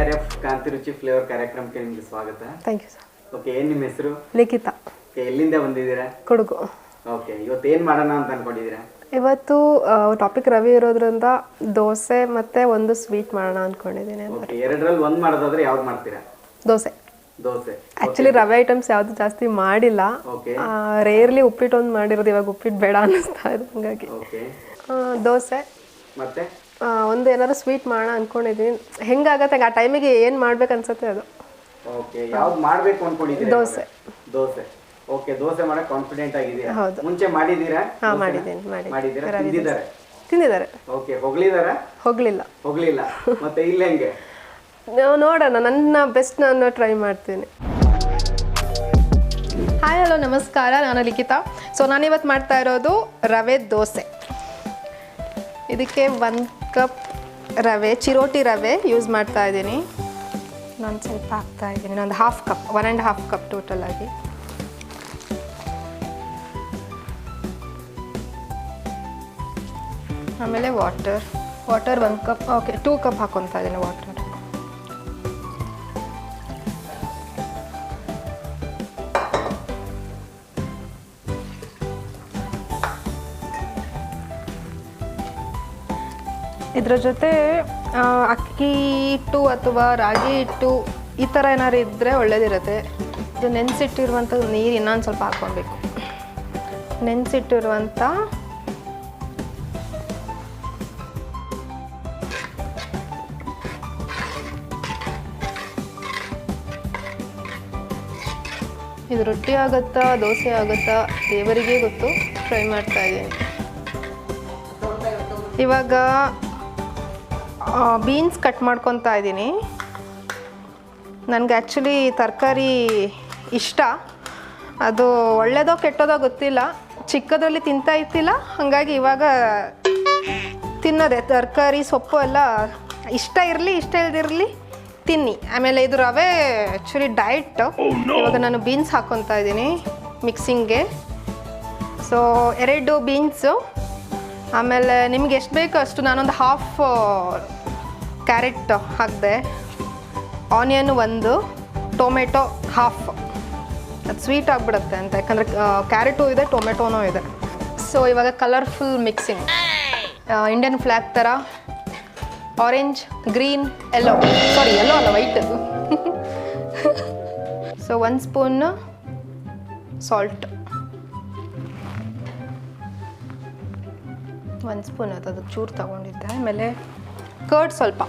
R F ಕಾಂತಿ ರುಚಿ flavour ಕಾರ್ಯಕ್ರಮಕ್ಕೆ ನಿಮಗೆ ಸ್ವಾಗತ. ಥ್ಯಾಂಕ್ ಯು ಸರ್ ಓಕೆ ಏನು ನಿಮ್ಮ ಹೆಸರು? ಲಿಖಿತ. ಓಕೆ ಎಲ್ಲಿಂದ ಬಂದಿದ್ದೀರಾ? ಕೊಡಗು. ಓಕೆ ಇವತ್ತು ಏನು ಮಾಡೋಣ ಅಂತ ಅನ್ಕೊಂಡಿದ್ದೀರಾ? ಇವತ್ತು ಟಾಪಿಕ್ ರವಿ ಇರೋದ್ರಿಂದ ದೋಸೆ ಮತ್ತೆ ಒಂದು ಸ್ವೀಟ್ ಮಾಡೋಣ ಅಂದ್ಕೊಂಡಿದ್ದೀನಿ ಓಕೆ ಎರಡರಲ್ಲಿ ಒಂದು ಮಾಡೋದಾದ್ರೆ ಯಾವ್ದು ಮಾಡ್ತೀರಾ? ದೋಸೆ. ದೋಸೆ. ಆಕ್ಚುಲಿ ರವೆ ಐಟಮ್ಸ್ ಯಾವುದು ಜಾಸ್ತಿ ಮಾಡಿಲ್ಲ. ಓಕೆ ರೇರ್ಲಿ ಉಪ್ಪಿಟ್ಟು ಒಂದು ಮಾಡಿರೋದು ಇವಾಗ ಉಪ್ಪಿಟ್ಟು ಬೇಡ ಅನ್ನಿಸ್ತಾ ಇದೆ ಹಂಗಾಗಿ. ಓಕೆ ದೋಸೆ. ಮತ್ತೆ? ಒಂದು ಏನಾದ್ರು ಸ್ವೀಟ್ ಮಾಡೋಣ ಅಂದ್ಕೊಂಡಿದ್ದೀನಿ ಹೆಂಗಾಗತ್ತೆ ಆ ಟೈಮಿಗೆ ಏನು ಮಾಡ್ಬೇಕು ಅನ್ಸುತ್ತೆ ಅದು. ಓಕೆ ಯಾವ್ದು ಮಾಡಬೇಕು ಅನ್ಕೊಂಡಿದ್ದೀರಾ ದೋಸೆ. ದೋಸೆ. ಓಕೆ ದೋಸೆ ಮಾಡಕ್ಕೆ ಕಾನ್ಫಿಡೆಂಟ್ ಆಗಿದ್ದೀರಾ? ಹೌದು. ಮುಂಚೆ ಮಾಡಿದ್ದೀರಾ? ಹಾಂ? ಮಾಡಿದ್ದೀನಿ ಮಾಡಿ ಮಾಡಿದ್ದೀರಾ? ತಿಂದಿದ್ದಾರೆ? ತಿಂದಿದ್ದಾರೆ. ಓಕೆ ಹೊಗಳಿದಾರ? ಹೋಗಲಿಲ್ಲ. ಹೋಗ್ಲಿಲ್ಲ. ಮತ್ತೆ ಇಲ್ಲ ಹೆಂಗೆ? ನೋಡೋಣ. ನನ್ನ ಬೆಸ್ಟ್ ನಾನು ಟ್ರೈ ಮಾಡ್ತೀನಿ. ಹಾಯ್ ಹಲೋ ನಮಸ್ಕಾರ. ನಾನು ಲಿಖಿತಾ. ಸೊ ನಾನಿವತ್ತು ಮಾಡ್ತಾ ಇರೋದು ರವೆ ದೋಸೆ. ಇದಕ್ಕೆ ಒಂದು ಕಪ್ ರವೆ, ಚಿರೋಟಿ ರವೆ ಯೂಸ್ ಮಾಡ್ತಾ ಇದ್ದೀನಿ. ನಾನು ಸ್ವಲ್ಪ ಹಾಕ್ತಾ ಇದ್ದೀನಿ. ಒಂದು half cup one and half cup total ಆಗಿ. ಆಮೇಲೆ ವಾಟರ್ ವಾಟರ್ ಒಂದು ಕಪ್ ಓಕೆ ಟೂ ಕಪ್ ಹಾಕೊತಾ ಇದ್ದೀನಿ ವಾಟರ್ ಇದ್ರ ಜೊತೆ ಅಕ್ಕಿ ಹಿಟ್ಟು ಅಥವಾ ರಾಗಿ ಹಿಟ್ಟು ಈ ಥರ ಏನಾದ್ರು ಇದ್ದರೆ ಒಳ್ಳೇದಿರುತ್ತೆ. ಇದು ನೆನೆಸಿಟ್ಟಿರುವಂಥದ್ದು ನೀರು ಇನ್ನೊಂದು ಸ್ವಲ್ಪ ಹಾಕ್ಕೊಬೇಕು. ನೆನೆಸಿಟ್ಟಿರುವಂಥ ಇದು ರೊಟ್ಟಿ ಆಗುತ್ತಾ, ದೋಸೆ ಆಗುತ್ತಾ, ದೇವರಿಗೆ ಗೊತ್ತು. ಟ್ರೈ ಮಾಡ್ತಾ ಇದ್ದೀನಿ. ಇವಾಗ ಬೀನ್ಸ್ ಕಟ್ ಮಾಡ್ಕೊತಾ ಇದ್ದೀನಿ. ನನಗೆ ಆ್ಯಕ್ಚುಲಿ ತರಕಾರಿ ಇಷ್ಟ. ಅದು ಒಳ್ಳೆಯದೋ ಕೆಟ್ಟೋದೋ ಗೊತ್ತಿಲ್ಲ. ಚಿಕ್ಕದ್ರಲ್ಲಿ ತಿಂತಾ ಇತ್ತಿಲ್ಲ ಹಾಗಾಗಿ ಇವಾಗ ತಿನ್ನೋದೆ. ತರಕಾರಿ ಸೊಪ್ಪು ಎಲ್ಲ ಇಷ್ಟ ಇರಲಿ ಇಷ್ಟ ಇಲ್ದಿರಲಿ ತಿನ್ನಿ. ಆಮೇಲೆ ಇದು ರವೆ ಆ್ಯಕ್ಚುಲಿ ಡಯಟ್ ಇವಾಗ ನಾನು ಬೀನ್ಸ್ ಹಾಕ್ಕೊತಾ ಇದ್ದೀನಿ ಮಿಕ್ಸಿಂಗ್ಗೆ ಸೊ ಎರಡು ಬೀನ್ಸು ಆಮೇಲೆ ನಿಮ್ಗೆ ಎಷ್ಟು ಬೇಕೋ ಅಷ್ಟು ನಾನೊಂದು ಹಾಫ್ ಕ್ಯಾರೆಟ್ ಹಾಕಿದೆ, ಆನಿಯನ್ ಒಂದು, ಟೊಮೆಟೊ ಹಾಫ್ ಅದು ಸ್ವೀಟ್ ಆಗಿಬಿಡುತ್ತೆ ಅಂತ. ಯಾಕಂದರೆ ಕ್ಯಾರೆಟು ಇದೆ, ಟೊಮೆಟೊನೂ ಇದೆ. ಸೊ ಇವಾಗ ಕಲರ್ಫುಲ್ ಮಿಕ್ಸಿಂಗ್ ಇಂಡಿಯನ್ ಫ್ಲ್ಯಾಗ್ ಥರ orange green yellow sorry yellow ಅಲ್ಲ ವೈಟ್ ಸೊ ಒಂದು ಸ್ಪೂನ್ ಸಾಲ್ಟ್ ಒಂದು ಸ್ಪೂನ್ ಅದು ಅದಕ್ಕೆ ಚೂರು ತಗೊಂಡಿದ್ದೆ. ಆಮೇಲೆ ಕರ್ಡ್ ಸ್ವಲ್ಪ.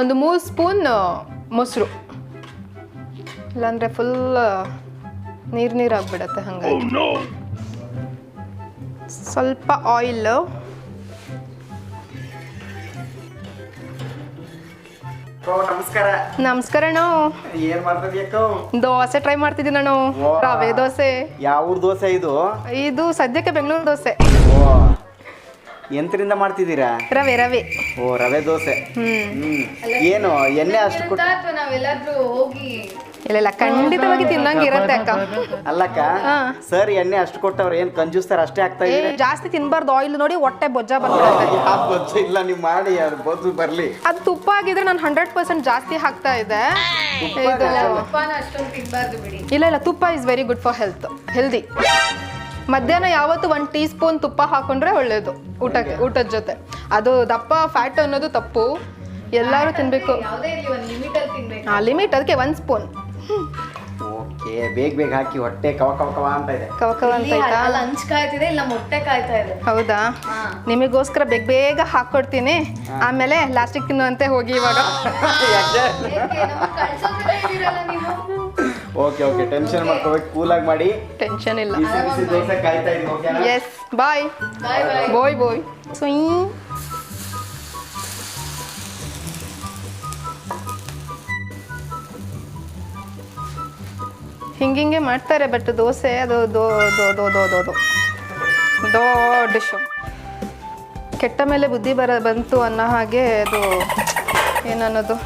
ಒಂದು ಮೂರು ಸ್ಪೂನ್ ಮೊಸರು. ಇಲ್ಲಾಂದರೆ ಫುಲ್ ನೀರು ನೀರು ಆಗಿಬಿಡತ್ತೆ ಹಾಗಾಗಿ. ಸ್ವಲ್ಪ ಆಯಿಲ್ ನಮಸ್ಕಾರ. ನಮಸ್ಕಾರ ನಾವು ಏನ್ ಮಾಡ್ತಿದ್ಯಕ್ಕೋ ದೋಸೆ ಟ್ರೈ ಮಾಡ್ತಿದ್ದೀನಿ ನಾನು. ರವೆ ದೋಸೆ. ಯಾವ ಊರ್ ದೋಸೆ ಇದು? ಇದು ಸದ್ಯಕ್ಕೆ ಬೆಂಗಳೂರು ದೋಸೆ. ಓ. ಎಂತರಿಂದ ಮಾಡ್ತಿದ್ದೀರಾ? ರವೆ ರವೆ. ಓ ರವೆ ದೋಸೆ. ಹ್ಮ್. ಹ್ಮ್. ಏನು ಎಣ್ಣೆ ಅಷ್ಟು ಕೊಟ್ಟು ನಾವೆಲ್ಲಾದ್ರೂ ಹೋಗಿ ಇಲ್ಲ ಇಲ್ಲ ಖಂಡಿತವಾಗಿ ತಿನ್ನಂಗೆ ಇರತ್ತೆ ಅಕ್ಕ. ಅಲ್ಲಕ್ಕ. ಸರ್ ಎಣ್ಣೆ ಅಷ್ಟು ಕೊಟ್ಟವ್ರ ಏನ್ ಕಂಜುಸ್ತಾರ ಅಷ್ಟೇ ಆಗ್ತಾ ಏ ಇದೆ ಜಾಸ್ತಿ ತಿನ್ಬಾರ್ದು ಆಯಿಲ್ ನೋಡಿ ಹೊಟ್ಟೆ ಬೊಜ್ಜ ಬಂದ್ಬಿಡುತ್ತೆ. ಇಲ್ಲ ನೀವು ಮಾಡಿ ಅದು ಬರ್ಲಿ. ಅದು ತುಪ್ಪ ಆಗಿದ್ರೆ ನಾನು ಹಂಡ್ರೆಡ್ ಪರ್ಸೆಂಟ್ ಜಾಸ್ತಿ ಹಾಕ್ತಾ ಇದೆ ಇದು ತುಪ್ಪನ ಅಷ್ಟೊಂದು ತಿನ್ಬಾರ್ದು ಬಿಡಿ. ಇಲ್ಲ ಇಲ್ಲ ತುಪ್ಪ is very good for health healthy ಮಧ್ಯಾಹ್ನ ಯಾವತ್ತು ಒಂದು ಟೀ ಸ್ಪೂನ್ ತುಪ್ಪ ಹಾಕೊಂಡ್ರೆ ಒಳ್ಳೇದು ಊಟಕ್ಕೆ ಊಟದ ಜೊತೆ. ಅದು ದಪ್ಪ ಫ್ಯಾಟ್ ಅನ್ನೋದು ತಪ್ಪು. ಎಲ್ಲರೂ ತಿನ್ಬೇಕು. ಯಾವುದೇ ಇರಲಿ ಒಂದು ಲಿಮಿಟ್ ಅಲ್ಲಿ ತಿನ್ಬೇಕು. ಆ ಲಿಮಿಟ್ ಅದಕ್ಕೆ ಒಂದು ಸ್ಪೂನ್ ಓಕೆ ಬೇಗ ಬೇಗ ಹಾಕಿ ಹೊಟ್ಟೆ ಕವ ಕವ ಕವ ಅಂತ ಇದೆ. ಕವ ಕವ ಅಂತ ಆಯ್ತಾ? ಅಲ್ಲಿ ಕಾಯ್ತಿದೆ ಇಲ್ಲ ಮೊಟ್ಟೆ ಕಾಯ್ತಾ ಇದೆ. ಹೌದಾ? ನಿಮಗೋಸ್ಕರ ಬೇಗ ಬೇಗ ಹಾಕ್ಕೊಡ್ತೀನಿ ಆಮೇಲೆ ಲಾಸ್ಟಿಗೆ ತಿನ್ನುವಂತೆ ಹೋಗಿ ಇವಾಗ. ಓಕೆ ಓಕೆ ಟೆನ್ಷನ್ ಮಾಡ್ಕೋಬೇಕು ಕೂಲಾಗಿ ಮಾಡಿ. ಟೆನ್ಷನ್ ಇಲ್ಲ. ಬಿಸಿ ಬಿಸಿ ದೋಸೆ ಕಾಯ್ತಾ ಇದೀವಿ ಓಕೆನಾ? ಎಸ್ ಬಾಯ್ ಬಾಯ್ ಬಾಯ್ ಬಾಯ್ ಬೋಯ್ ಹಿಂಗಿಂಗೆ ಮಾಡ್ತಾರೆ ಬಟ್ ದೋಸೆ ಅದು ದೋ ದೋ ದೋ ದೋ ದೊಡ್ಡ ಶೋ ಕೆಟ್ಟ ಮೇಲೆ ಬುದ್ಧಿ ಬರ, ಬಂತು ಅನ್ನೋ ಹಾಗೆ ಅದು ಏನನ್ನೋದು.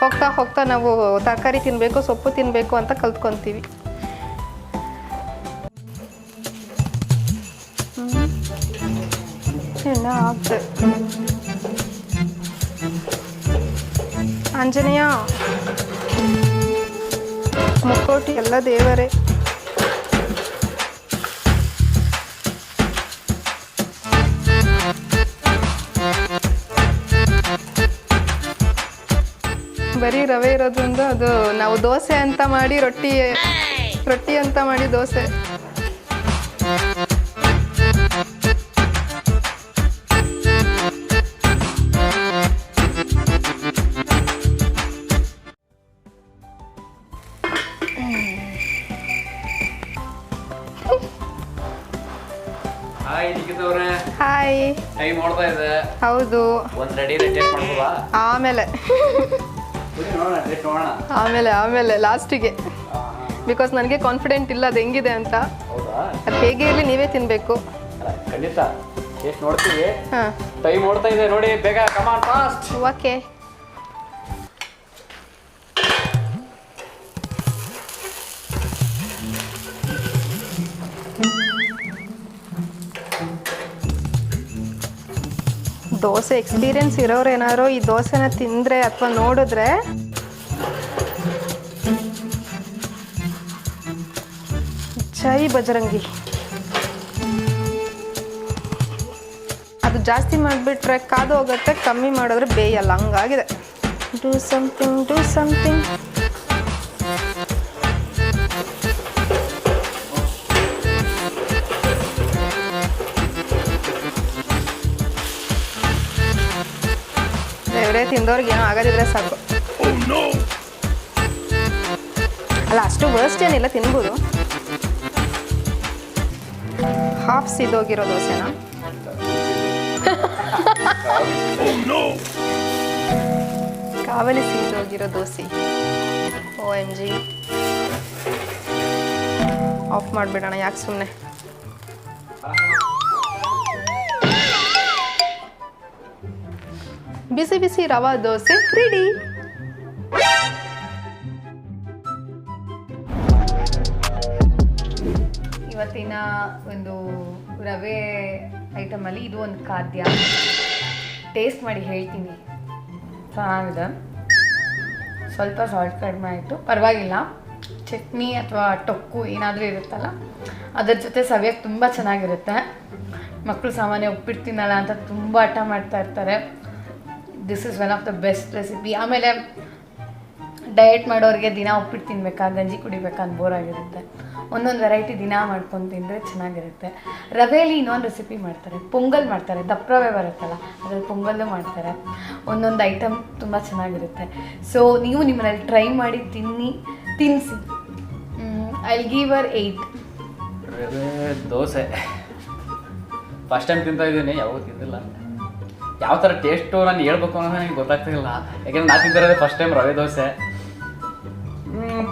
ಹೋಗ್ತಾ ಹೋಗ್ತಾ ನಾವು ತರಕಾರಿ ತಿನ್ನಬೇಕು ಸೊಪ್ಪು ತಿನ್ನಬೇಕು ಅಂತ ಕಲ್ತ್ಕೊತೀವಿ. ಹಾಕ್ದೆ. ಆಂಜನೇಯ. ಮುಕ್ಕೋಟಿ ಎಲ್ಲ ದೇವರೇ. ಬರೀ ರವೆ ಇರೋದ್ರಿಂದ ಅದು ನಾವು ದೋಸೆ ಅಂತ ಮಾಡಿ ರೊಟ್ಟಿ ರೊಟ್ಟಿ ಅಂತ ಮಾಡಿ ದೋಸೆ. ಹಾಯ್ ನಿಖಿತವ್ರೆ ಹಾಯ್ ಟೈಮ್ ನೋಡ್ತಾ ಇದೆ. ಹೌದು. ಒಂದ್ ರೆಡಿ ಟೇಸ್ಟ್ ಮಾಡ್ಬೋದಾ? ಆಮೇಲೆ. ಬನ್ನಿ ನೋಡೋಣ ಟೇಸ್ಟ್ ನೋಡೋಣ ಆಮೇಲೆ ಆಮೇಲೆ ಲಾಸ್ಟಿಗೆ ಬಿಕಾಸ್ ನನಗೆ ಕಾನ್ಫಿಡೆಂಟ್ ಇಲ್ಲ ಅದು ಹೆಂಗಿದೆ ಅಂತ. ಹೌದಾ? ಅದು ಹೇಗೆ ಇರಲಿ ನೀವೇ ತಿನ್ನಬೇಕು ಅಲ್ಲ ಖಂಡಿತ. ಟೇಸ್ಟ್ ನೋಡ್ತೀವಿ. ಹಾಂ. ಟೈಮ್ ನೋಡ್ತಾ ಇದೆ ನೋಡಿ ಬೇಗ come on fast okay dosa experience ಇರೋರು ಏನಾದ್ರು ಈ ದೋಸೆನ ತಿಂದರೆ ಅಥವಾ ನೋಡಿದ್ರೆ? ಜೈ ಬಜರಂಗಿ. ಅದು ಜಾಸ್ತಿ ಮಾಡಿಬಿಟ್ರೆ ಕಾದು ಹೋಗುತ್ತೆ, ಕಮ್ಮಿ ಮಾಡಿದ್ರೆ ಬೇಯಲ್ಲ, ಹಂಗಾಗಿದೆ. ಡೂ ಸಮಥಿಂಗ್ ಡೂ ಸಮಥಿಂಗ್ ದೇವರೇ ತಿಂದವ್ರಿಗೆ ಏನೋ ಆಗೋದಿದ್ರೆ ಸಾಕು. ಅಲ್ಲ, ಅಷ್ಟು ವರ್ಸ್ಟ್ ಏನಿಲ್ಲ, ತಿನ್ಬೋದು. ಹಾಫ್ ಸಿದೋಗಿರೋ ದೋಸೆನಾ? ಕಾವಲಿ ಸಿದ್ದೋಗಿರೋ dosa. O M G off ಮಾಡಿಬಿಡೋಣ, ಯಾಕೆ ಸುಮ್ಮನೆ ಬಿಸಿ ಬಿಸಿ ರವಾ ದೋಸೆ ರೆಡಿ ಇವತ್ತಿನ ಒಂದು ರವೆ ಐಟಮಲ್ಲಿ ಇದು ಒಂದು ಖಾದ್ಯ. ಟೇಸ್ಟ್ ಮಾಡಿ ಹೇಳ್ತೀನಿ. ಚೆನ್ನಾಗಿದೆ. ಸ್ವಲ್ಪ ಸಾಲ್ಟ್ ಕಡಿಮೆ ಆಯಿತು. ಪರವಾಗಿಲ್ಲ. ಚಟ್ನಿ ಅಥವಾ ಟೊಕ್ಕು ಏನಾದರೂ ಇರುತ್ತಲ್ಲ, ಅದರ ಜೊತೆ ಸವಿಯಕ್ಕೆ ತುಂಬ ಚೆನ್ನಾಗಿರುತ್ತೆ. ಮಕ್ಕಳು ಸಾಮಾನ್ಯ ಉಪ್ಪಿಟ್ಟು ತಿನ್ನಲ್ಲ ಅಂತ ತುಂಬ ಹಠ ಮಾಡ್ತಾ ಇರ್ತಾರೆ. This is one of the best recipe ಆಮೇಲೆ ಡಯಟ್ ಮಾಡೋರಿಗೆ ದಿನ ಉಪ್ಪಿಟ್ಟು ತಿನ್ಬೇಕಾ, ಗಂಜಿ ಕುಡಿಬೇಕಾ ಅಂತ ಬೋರ್ ಆಗಿರುತ್ತೆ. ಒಂದೊಂದು ವೆರೈಟಿ ದಿನ ಮಾಡ್ಕೊಂಡು ತಿಂದರೆ ಚೆನ್ನಾಗಿರುತ್ತೆ. ರವೆಯಲ್ಲಿ ಇನ್ನೊಂದು ರೆಸಿಪಿ ಮಾಡ್ತಾರೆ. ಪೊಂಗಲ್ ಮಾಡ್ತಾರೆ. ದಪ್ಪ ರವೆ ಬರುತ್ತಲ್ಲ, ಅದರಲ್ಲಿ ಪೊಂಗಲ್ಲು ಮಾಡ್ತಾರೆ. ಒಂದೊಂದು ಐಟಮ್ ತುಂಬ ಚೆನ್ನಾಗಿರುತ್ತೆ. ಸೊ ನೀವು ನಿಮ್ಮನೇಲಿ ಟ್ರೈ ಮಾಡಿ ತಿನ್ನಿ ತಿನ್ನಿಸಿ I giver eight dosa. First time ತಿಂತಾ ಇದ್ದೀನಿ, ಯಾವಾಗ ತಿಂದಿಲ್ಲ. ಯಾವ ಥರ ಟೇಸ್ಟು ನಾನು ಹೇಳ್ಬೇಕು ಅನ್ನೋದು ನನಗೆ ಗೊತ್ತಾಗ್ತಿಲ್ಲ ಯಾಕೆಂದ್ರೆ ನಾನು ತಿಂದಿರೋದೇ ಫಸ್ಟ್ ಟೈಮ್ ರವೆ ದೋಸೆ.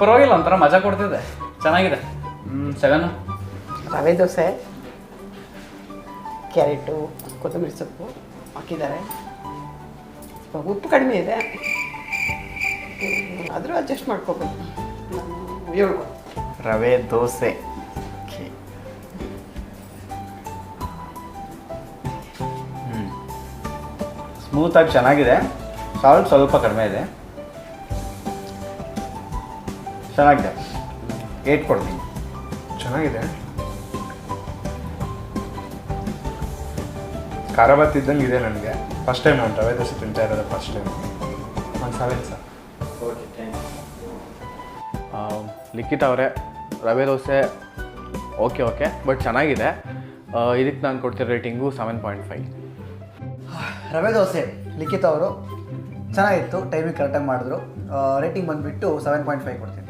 ಪರವಾಗಿಲ್ಲ ಒಂಥರ ಮಜಾ ಕೊಡ್ತಿದೆ. ಚೆನ್ನಾಗಿದೆ. ಸೆವೆನ್. ರವೆ ದೋಸೆ ಕ್ಯಾರೆಟು ಕೊತ್ತಂಬರಿ ಸೊಪ್ಪು ಹಾಕಿದ್ದಾರೆ. ಸ್ವಲ್ಪ ಉಪ್ಪು ಕಡಿಮೆ ಇದೆ. ಆದರೂ ಅಡ್ಜಸ್ಟ್ ಮಾಡ್ಕೋಬೋದು ಏಳು ರವೆ ದೋಸೆ. ಸ್ಮೂತಾಗಿ ಚೆನ್ನಾಗಿದೆ. ಸಾಲ್ಟ್ ಸ್ವಲ್ಪ ಕಡಿಮೆ ಇದೆ. ಚೆನ್ನಾಗಿದೆ. ಏಟ್ ಕೊಡ್ತೀನಿ. ಚೆನ್ನಾಗಿದೆ. ಖಾರ ಭಾತ್ ಇದ್ದಂಗೆ ಇದೆ ನನಗೆ. ಫಸ್ಟ್ ಟೈಮ್ ನಾನು ರವೆ ದೋಸೆ ತಿಂತಾ ಇರೋದು ಫಸ್ಟ್ ಟೈಮ್ ಒಂದು ಸೆವೆನ್ ಸರ್ ಲಿಖಿತ್ ಅವರೇ ರವೆ ದೋಸೆ ಓಕೆ ಓಕೆ ಬಟ್ ಚೆನ್ನಾಗಿದೆ. ಇದಕ್ಕೆ ನಾನು ಕೊಡ್ತಿರೋ ರೇಟಿಂಗು ಸೆವೆನ್ ಪಾಯಿಂಟ್ ಫೈವ್ ರವೆ ದೋಸೆ ಲಿಖಿತ ಅವರು. ಚೆನ್ನಾಗಿತ್ತು ಟೈಮಿಗೆ ಕರೆಕ್ಟಾಗಿ ಮಾಡಿದ್ರು. ರೇಟಿಂಗ್ ಬಂದುಬಿಟ್ಟು ಸೆವೆನ್ ಪಾಯಿಂಟ್ ಫೈವ್ ಕೊಡ್ತೀನಿ.